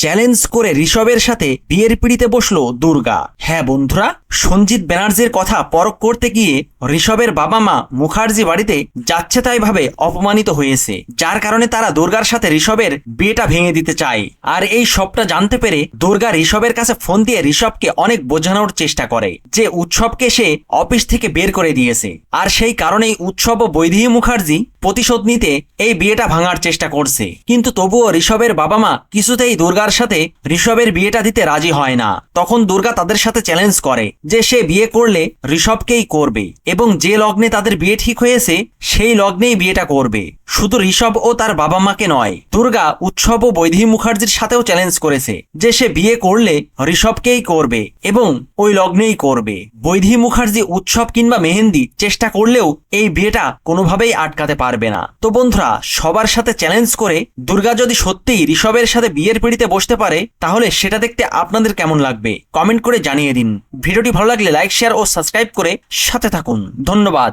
Challenge করে ঋষভের সাথে বিয়ের পিড়িতে বসল দুর্গা। হ্যাঁ বন্ধুরা সঞ্জিত ব্যানার্জির কথা পরখ করতে গিয়ে ঋষভের বাবা মা মুখার্জি বাড়িতে যাচ্ছে তাই ভাবে অপমানিত হয়েছে, যার কারণে তারা দুর্গার সাথে ঋষভের বিয়েটা ভেঙে দিতে চায়। আর এই সবটা জানতে পেরে দুর্গা ঋষভের কাছে ফোন দিয়ে ঋষভকে অনেক বোঝানোর চেষ্টা করে, যে উৎসবকে সে অফিস থেকে বের করে দিয়েছে। আর সেই কারণেই উৎসব ও বৈদেহী মুখার্জি প্রতিশোধ নিতে এই বিয়েটা ভাঙার চেষ্টা করছে। কিন্তু তবুও ঋষভের বাবা মা কিছুতেই দুর্গার সাথে ঋষভের বিয়েটা দিতে রাজি হয় না। তখন দুর্গা তাদের সাথে চ্যালেঞ্জ করে যে সে বিয়ে করলে ঋষভকেই করবে এবং যে লগ্নে তাদের বিয়ে ঠিক হয়েছে, সেই লগ্নেই বিয়েটা করবে। শুধু ঋষভ ও তার বাবা মাকে নয়, দুর্গা, উৎসব ও বৈদেহী মুখার্জির সাথেও চ্যালেঞ্জ করেছে যে সে বিয়ে করলে ঋষভকেই করবে এবং ওই লগ্নেই করবে। বৈদেহী মুখার্জি উৎসব কিংবা মেহেন্দি চেষ্টা করলেও এই বিয়েটা কোনোভাবেই আটকাতে পারবে না। তো বন্ধুরা, সবার সাথে চ্যালেঞ্জ করে দুর্গা যদি সত্যিই ঋষভের সাথে বিয়ের পিড়িতে বসতে পারে, তাহলে সেটা দেখতে আপনাদের কেমন লাগবে? কমেন্ট করে জানিয়ে দিন। ভিডিওটি ভালো লাগলে লাইক শেয়ার ও সাবস্ক্রাইব করে সাথে থাকুন। ধন্যবাদ।